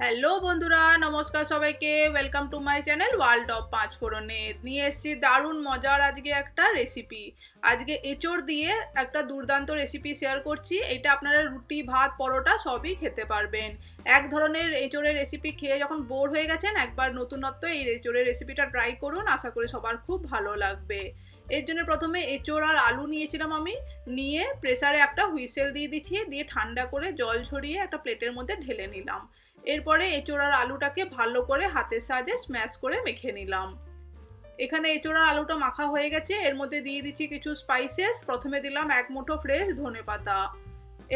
Hello বন্ধুরা, নমস্কার সবাইকে। Welcome to my channel world of পাঁচ ফোড়নে নিয়ে এসেছি দারুণ মজার আজকে একটা রেসিপি আজকে এঁচড় দিয়ে একটা দুর্দান্ত রেসিপি শেয়ার করছি। এটা আপনারা রুটি, ভাত, পরোটা সবই খেতে পারবেন। এক ধরনের এঁচড়ের রেসিপি খেয়ে যখন বোর হয়ে গেছেন, একবার নতুনত্ব এই এঁচড়ের রেসিপিটা ট্রাই করুন। আশা করি সবার খুব ভালো লাগবে। এর জন্য প্রথমে এঁচড় আর আলু নিয়েছিলাম আমি। নিয়ে প্রেসারে একটা হুইসেল দিয়ে দিচ্ছি। দিয়ে ঠান্ডা করে জল ঝরিয়ে একটা প্লেটের মধ্যে ঢেলে নিলাম। এরপরে এঁচোড়ার আলুটাকে ভালো করে হাতের সাহায্যে স্ম্যাশ করে মেখে নিলাম। এখানে এঁচোড়ার আলুটা মাখা হয়ে গেছে। এর মধ্যে দিয়ে দিচ্ছি কিছু স্পাইসেস প্রথমে দিলাম এক মুঠো ফ্রেশ ধনে পাতা।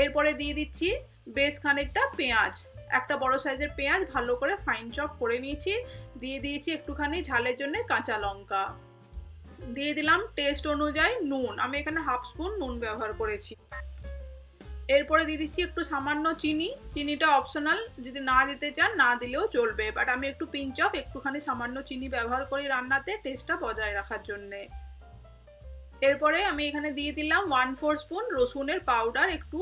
এরপরে দিয়ে দিচ্ছি বেশ খানিকটা পেঁয়াজ। একটা বড় সাইজের পেঁয়াজ ভালো করে ফাইন চপ করে নিয়েছি। দিয়ে দিয়েছি একটুখানি ঝালের জন্য কাঁচা লঙ্কা। দিয়ে দিলাম টেস্ট অনুযায়ী নুন। আমি এখানে হাফ স্পুন নুন ব্যবহার করেছি। এরপরে দিয়ে দিচ্ছি একটু সামান্য চিনি। চিনিটা অপশনাল যদি না দিতে চান, না দিলেও চলবে। বাট আমি একটু পিঞ্চ অফ একটুখানি সামান্য চিনি ব্যবহার করি রান্নাতে টেস্টটা বজায় রাখার জন্যে। এরপরে আমি এখানে দিয়ে দিলাম ওয়ান ফোর স্পুন রসুনের পাউডার একটু।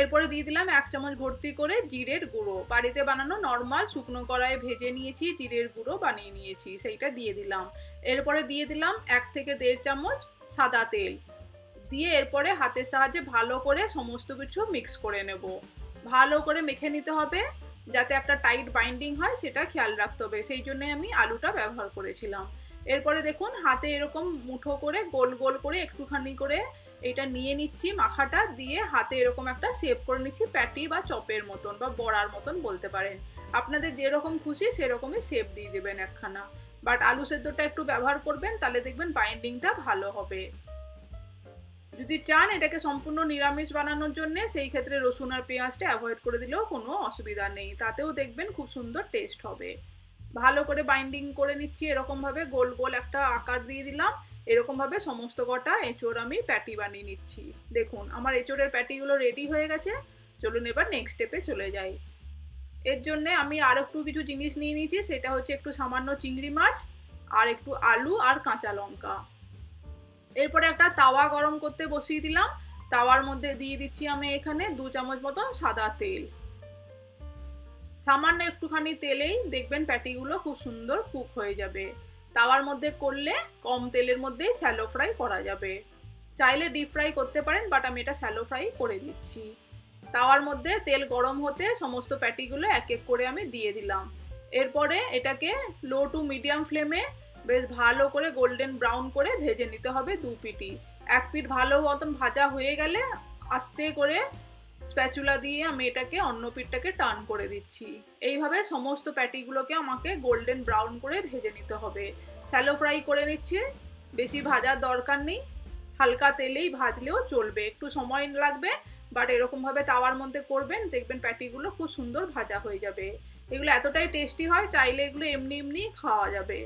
এরপরে দিয়ে দিলাম এক চামচ ভর্তি করে জিরের গুঁড়ো। বাড়িতে বানানো নর্মাল শুকনো কড়াইয়ে ভেজে নিয়েছি, জিরের গুঁড়ো বানিয়ে নিয়েছি, সেইটা দিয়ে দিলাম। এরপরে দিয়ে দিলাম এক থেকে দেড় চামচ সাদা তেল। দিয়ে এরপরে হাতের সাহায্যে ভালো করে সমস্ত কিছু মিক্স করে নেব। ভালো করে মেখে নিতে হবে যাতে একটা টাইট বাইন্ডিং হয়, সেটা খেয়াল রাখতে হবে। সেই জন্যে আমি আলুটা ব্যবহার করেছিলাম। এরপরে দেখুন, হাতে এরকম মুঠো করে, গোল গোল করে একটুখানি করে এটা নিয়ে নিচ্ছি মাখাটা দিয়ে হাতে এরকম একটা শেপ করে নিচ্ছি প্যাটি বা চপের মতন বা বড়ার মতন বলতে পারেন। আপনাদের যেরকম খুশি সেরকমই শেপ দিয়ে দেবেন একখানা। বাট আলু সেদ্ধটা একটু ব্যবহার করবেন, তাহলে দেখবেন বাইন্ডিংটা ভালো হবে। যদি চান এটাকে সম্পূর্ণ নিরামিষ বানানোর জন্য, সেই ক্ষেত্রে রসুন আর পেঁয়াজটা অ্যাভয়েড করে দিলেও কোনো অসুবিধা নেই। তাতেও দেখবেন খুব সুন্দর টেস্ট হবে। ভালো করে বাইন্ডিং করে নিচ্ছি এরকমভাবে। গোল গোল একটা আকার দিয়ে দিলাম। এরকমভাবে সমস্ত কটা এঁচোড় আমি প্যাটি বানিয়ে নিচ্ছি। দেখুন, আমার এঁচোড়ের প্যাটিগুলো রেডি হয়ে গেছে। চলুন এবার নেক্সট স্টেপে চলে যাই। এর জন্য আমি আর একটু কিছু জিনিস নিয়ে নিয়েছি। সেটা হচ্ছে একটু সামান্য চিংড়ি মাছ, আর একটু আলু আর কাঁচা লঙ্কা। এরপরে একটা তাওয়া গরম করতে বসিয়ে দিলাম। তাওয়ার মধ্যে দিয়ে দিচ্ছি আমি এখানে দু চামচ মতন সাদা তেল। সামান্য একটুখানি তেলেই দেখবেন প্যাটিগুলো খুব সুন্দর কুক হয়ে যাবে। তাওয়ার মধ্যে করলে কম তেলের মধ্যেই স্যালো ফ্রাই করা যাবে। চাইলে ডিপ ফ্রাই করতে পারেন, বাট আমি এটা স্যালো ফ্রাই করে দিচ্ছি। তাওয়ার মধ্যে তেল গরম হতে সমস্ত প্যাটিগুলো এক এক করে আমি দিয়ে দিলাম। এরপরে এটাকে লো টু মিডিয়াম ফ্লেমে বেশ ভালো করে গোল্ডেন ব্রাউন করে ভেজে নিতে হবে দু পিটি। এক পিঠ ভালো মতন ভাজা হয়ে গেলে আস্তে করে স্প্যাচুলা দিয়ে আমি এটাকে অন্য পিঠটাকে টার্ন করে দিচ্ছি। এইভাবে সমস্ত প্যাটিগুলোকে আমাকে গোল্ডেন ব্রাউন করে ভেজে নিতে হবে। স্যালো ফ্রাই করে নিচ্ছে, বেশি ভাজার দরকার নেই। হালকা তেলেই ভাজলেও চলবে, একটু সময় লাগবে বাট এরকমভাবে তাওয়ার মধ্যে করবেন, দেখবেন প্যাটিগুলো খুব সুন্দর ভাজা হয়ে যাবে। এগুলো এতটাই টেস্টি হয়, চাইলে এগুলো এমনি এমনি খাওয়া যাবে।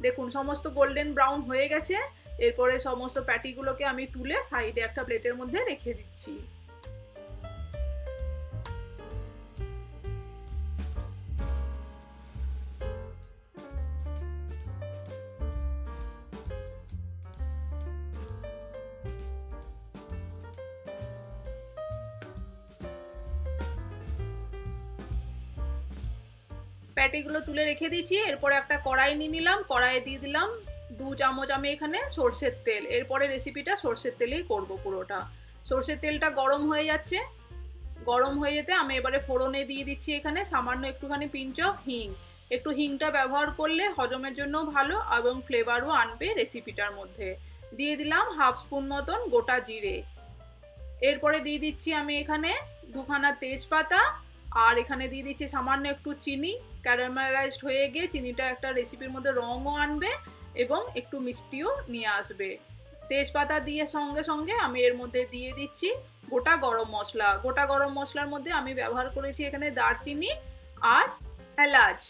দেখুন, সমস্ত গোল্ডেন ব্রাউন হয়ে গেছে। এরপরে সমস্ত প্যাটিগুলোকে আমি তুলে সাইডে একটা প্লেটের মধ্যে রেখে দিচ্ছি। প্যাটিগুলো তুলে রেখে দিয়েছি, এরপরে একটা কড়াই নিয়ে নিলাম, কড়াইয়ে দিয়ে দিলাম দু চামচ আমি এখানে সর্ষের তেল। এরপরে রেসিপিটা সর্ষের তেলেই করব পুরোটা। সর্ষের তেলটা গরম হয়ে যাচ্ছে। গরম হয়ে যেতে আমি এবারে ফোড়নে দিয়ে দিচ্ছি এখানে সামান্য একটুখানি পিঞ্চ হিং একটু হিংটা ব্যবহার করলে হজমের জন্য ভালো এবং ফ্লেভারও আনবে রেসিপিটার মধ্যে। দিয়ে দিলাম হাফ স্পুন মতন গোটা জিরে। এরপরে দিয়ে দিচ্ছি আমি এখানে দুখানা তেজপাতা আর এখানে দিয়ে দিচ্ছি সামান্য একটু চিনি ক্যারামেলাইজড হয়ে গিয়ে চিনিটা একটা রেসিপির মধ্যে রঙও আনবে এবং একটু মিষ্টিও নিয়ে আসবে। তেজপাতা দিয়ে সঙ্গে সঙ্গে আমি এর মধ্যে দিয়ে দিচ্ছি গোটা গরম মশলা। গোটা গরম মশলার মধ্যে আমি ব্যবহার করেছি এখানে দারচিনি আর এলাচ।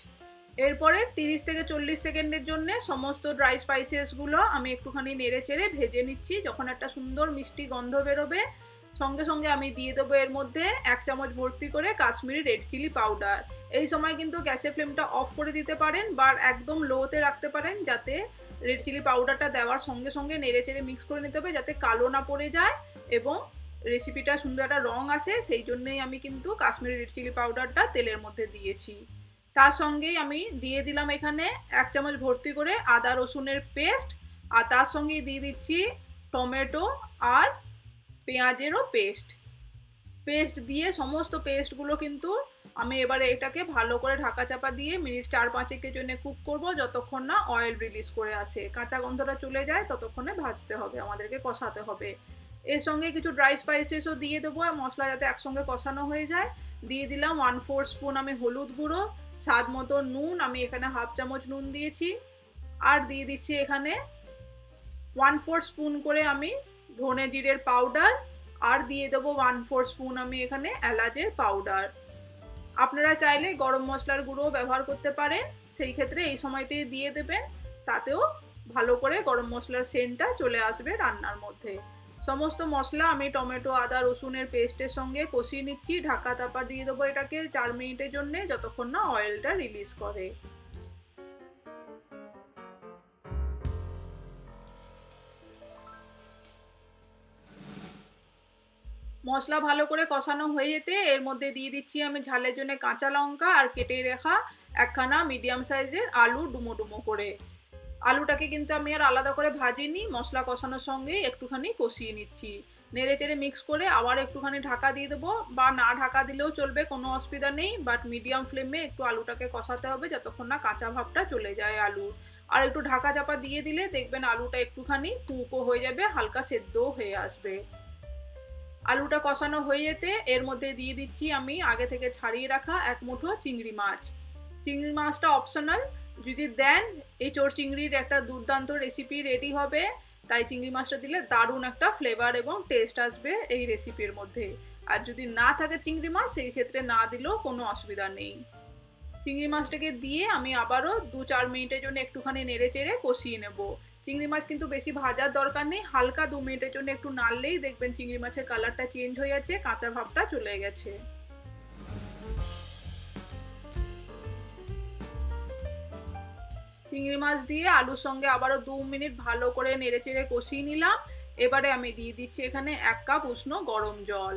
এরপরে তিরিশ থেকে চল্লিশ সেকেন্ডের জন্য সমস্ত ড্রাই স্পাইসেসগুলো আমি একটুখানি নেড়ে চেড়ে ভেজে নিচ্ছি। যখন একটা সুন্দর মিষ্টি গন্ধ বেরোবে সঙ্গে সঙ্গে আমি দিয়ে দেবো এর মধ্যে এক চামচ ভর্তি করে কাশ্মীরি রেড চিলি পাউডার এই সময় কিন্তু গ্যাসের ফ্লেমটা অফ করে দিতে পারেন বা একদম লোতে রাখতে পারেন যাতে রেড চিলি পাউডারটা দেওয়ার সঙ্গে সঙ্গে নেড়ে চেড়ে মিক্স করে নিতে হবে যাতে কালো না পড়ে যায় এবং রেসিপিটা সুন্দর একটা রং আসে। সেই জন্যই আমি কিন্তু কাশ্মীরি রেড চিলি পাউডারটা তেলের মধ্যে দিয়েছি। তার সঙ্গেই আমি দিয়ে দিলাম এখানে এক চামচ ভর্তি করে আদা রসুনের পেস্ট আর তার সঙ্গেই দিয়ে দিচ্ছি টমেটো আর পেঁয়াজেরও পেস্ট পেস্ট দিয়ে সমস্ত পেস্টগুলো কিন্তু আমি এবারে এটাকে ভালো করে ঢাকা চাপা দিয়ে মিনিট চার পাঁচেকের জন্য কুক করব, যতক্ষণ না অয়েল রিলিজ করে আসে। কাঁচা গন্ধটা চলে যায়, ততক্ষণে ভাজতে হবে, আমাদেরকে কষাতে হবে। এর সঙ্গে কিছু ড্রাই স্পাইসেসও দিয়ে দেবো, আর মশলা যাতে একসঙ্গে কষানো হয়ে যায়। দিয়ে দিলাম ওয়ান ফোর স্পুন আমি হলুদ গুঁড়ো, স্বাদ মতো নুন, আমি এখানে হাফ চামচ নুন দিয়েছি। আর দিয়ে দিচ্ছি এখানে ওয়ান ফোর স্পুন করে আমি ধনে জিরের পাউডার আর দিয়ে দেবো ওয়ান ফোর স্পুন আমি এখানে এলাচের পাউডার আপনারা চাইলে গরম মশলার গুঁড়ো ব্যবহার করতে পারেন, সেই ক্ষেত্রে এই সময়তেই দিয়ে দেবেন, তাতেও ভালো করে গরম মশলার সেন্টটা চলে আসবে রান্নার মধ্যে। সমস্ত মশলা আমি টমেটো, আদা, রসুনের পেস্টের সঙ্গে কষিয়ে নিচ্ছি ঢাকা তাপা দিয়ে দেবো এটাকে চার মিনিটের জন্য, যতক্ষণ না অয়েলটা রিলিজ করে। মশলা ভালো করে কষানো হয়ে যেতে এর মধ্যে দিয়ে দিচ্ছি আমি ঝালের জন্য কাঁচা লঙ্কা আর কেটে রাখা একখানা মিডিয়াম সাইজের আলু ডুমো ডুমো করে। আলুটাকে কিন্তু আমি আর আলাদা করে ভাজিনি, মশলা কষানোর সঙ্গে একটুখানি কষিয়ে নিচ্ছি। নেড়ে চেড়ে মিক্স করে আবার একটুখানি ঢাকা দিয়ে দেবো বা না ঢাকা দিলেও চলবে, কোনো অসুবিধা নেই। বাট মিডিয়াম ফ্লেমে একটু আলুটাকে কষাতে হবে যতক্ষণ না কাঁচা ভাবটা চলে যায় আলু। আর একটু ঢাকা চাপা দিয়ে দিলে দেখবেন আলুটা একটুখানি কুকো হয়ে যাবে, হালকা সেদ্ধও হয়ে আসবে। আলুটা কষানো হয়ে যেতে এর মধ্যে দিয়ে দিচ্ছি আমি আগে থেকে ছাড়িয়ে রাখা এক মুঠো চিংড়ি মাছ। চিংড়ি মাছটা অপশনাল যদি দেন, এই চোর চিংড়ির একটা দুর্দান্ত রেসিপি রেডি হবে। তাই চিংড়ি মাছটা দিলে দারুণ একটা ফ্লেভার এবং টেস্ট আসবে এই রেসিপির মধ্যে। আর যদি না থাকে চিংড়ি মাছ, সেই ক্ষেত্রে না দিলেও কোনো অসুবিধা নেই। চিংড়ি মাছটাকে দিয়ে আমি আবারও দু চার মিনিটের জন্য একটুখানি নেড়ে চেড়ে কষিয়ে নেব। চিংড়ি মাছ কিন্তু বেশি ভাজার দরকার নেই, হালকা দু মিনিটের জন্য একটু নাড়লেই দেখবেন চিংড়ি মাছের কালারটা চেঞ্জ হয়ে যাচ্ছে, কাঁচা ভাবটা চলে গেছে। চিংড়ি মাছ দিয়ে আলুর সঙ্গে আবারও দু মিনিট ভালো করে নেড়ে চেড়ে কষিয়ে নিলাম। এবারে আমি দিয়ে দিচ্ছি এখানে এক কাপ উষ্ণ গরম জল।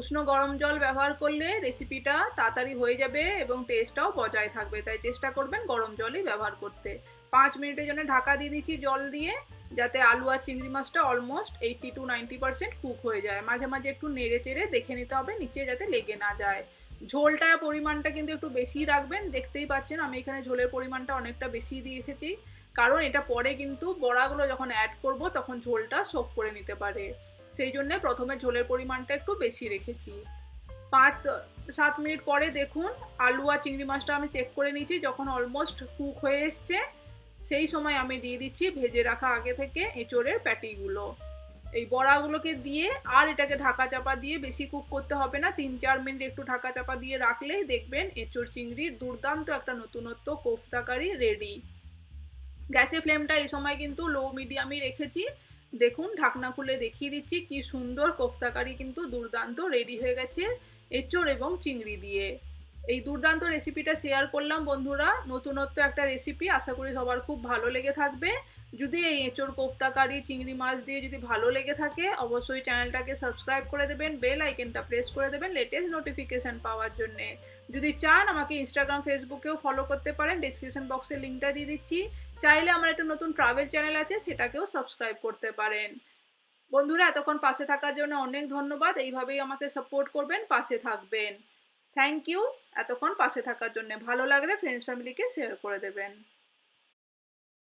উষ্ণ গরম জল ব্যবহার করলে রেসিপিটা তাড়াতাড়ি হয়ে যাবে এবং টেস্টটাও বজায় থাকবে। তাই চেষ্টা করবেন গরম জলই ব্যবহার করতে। পাঁচ মিনিটের জন্য ঢাকা দিয়ে দিচ্ছি জল দিয়ে, যাতে আলু আর চিংড়ি মাছটা almost eighty to ninety percent cook হয়ে যায়। মাঝে মাঝে একটু নেড়ে চেড়ে দেখে নিতে হবে, নিচে যাতে লেগে না যায়। ঝোলটা পরিমাণটা কিন্তু একটু বেশি রাখবেন। দেখতেই পাচ্ছেন আমি এখানে ঝোলের পরিমাণটা অনেকটা বেশি দিয়ে রেখেছি। কারণ এটা পরে কিন্তু বড়াগুলো যখন অ্যাড করব, তখন ঝোলটা সোপ করে নিতে পারে। সেই জন্য প্রথমে ঝোলের পরিমাণটা একটু বেশি রেখেছি। পাঁচ, সাত মিনিট পরে দেখুন আলু আর চিংড়ি মাছটা আমি চেক করে নিয়েছি, যখন অলমোস্ট কুক হয়ে এসছে, সেই সময় আমি দিয়ে দিচ্ছি ভেজে রাখা আগে থেকে এঁচোড়ের প্যাটিগুলো। এই বড়াগুলোকে দিয়ে আর এটাকে ঢাকা চাপা দিয়ে বেশি কুক করতে হবে না, তিন, চার মিনিট একটু ঢাকা চাপা দিয়ে রাখলেই দেখবেন এঁচোড় চিংড়ির দুর্দান্ত একটা নতুনত্ব কোফতাকারি রেডি। গ্যাসের ফ্লেমটা এই সময় কিন্তু লো মিডিয়ামই রেখেছি। দেখুন, ঢাকনা খুলে দেখিয়ে দিচ্ছি, কি সুন্দর কোফতাকারি কিন্তু দুর্দান্ত রেডি হয়ে গেছে এঁচড় এবং চিংড়ি দিয়ে। এই দুর্দান্ত রেসিপিটা শেয়ার করলাম বন্ধুরা, নতুনত্ব একটা রেসিপি আশা করি সবার খুব ভালো লেগে থাকবে। যদি এই এঁচোড় কোফতাকারি চিংড়ি মাছ দিয়ে যদি ভালো লেগে থাকে, অবশ্যই চ্যানেলটাকে সাবস্ক্রাইব করে দেবেন, বেল আইকনটা প্রেস করে দেবেন লেটেস্ট নোটিফিকেশান পাওয়ার জন্য। যদি চান আমাকে ইনস্টাগ্রাম ফেসবুকেও ফলো করতে পারেন ডিসক্রিপশন বক্সে লিঙ্কটা দিয়ে দিচ্ছি। চাইলে আমার একটা নতুন ট্রাভেল চ্যানেল আছে, সেটাকেও সাবস্ক্রাইব করতে পারেন। বন্ধুরা, এতক্ষণ পাশে থাকার জন্য অনেক ধন্যবাদ। এইভাবেই আমাকে সাপোর্ট করবেন, পাশে থাকবেন। থ্যাংক ইউ এতক্ষণ পাশে থাকার জন্য ভালো লাগলে ফ্রেন্ডস ফ্যামিলিকে শেয়ার করে দেবেন।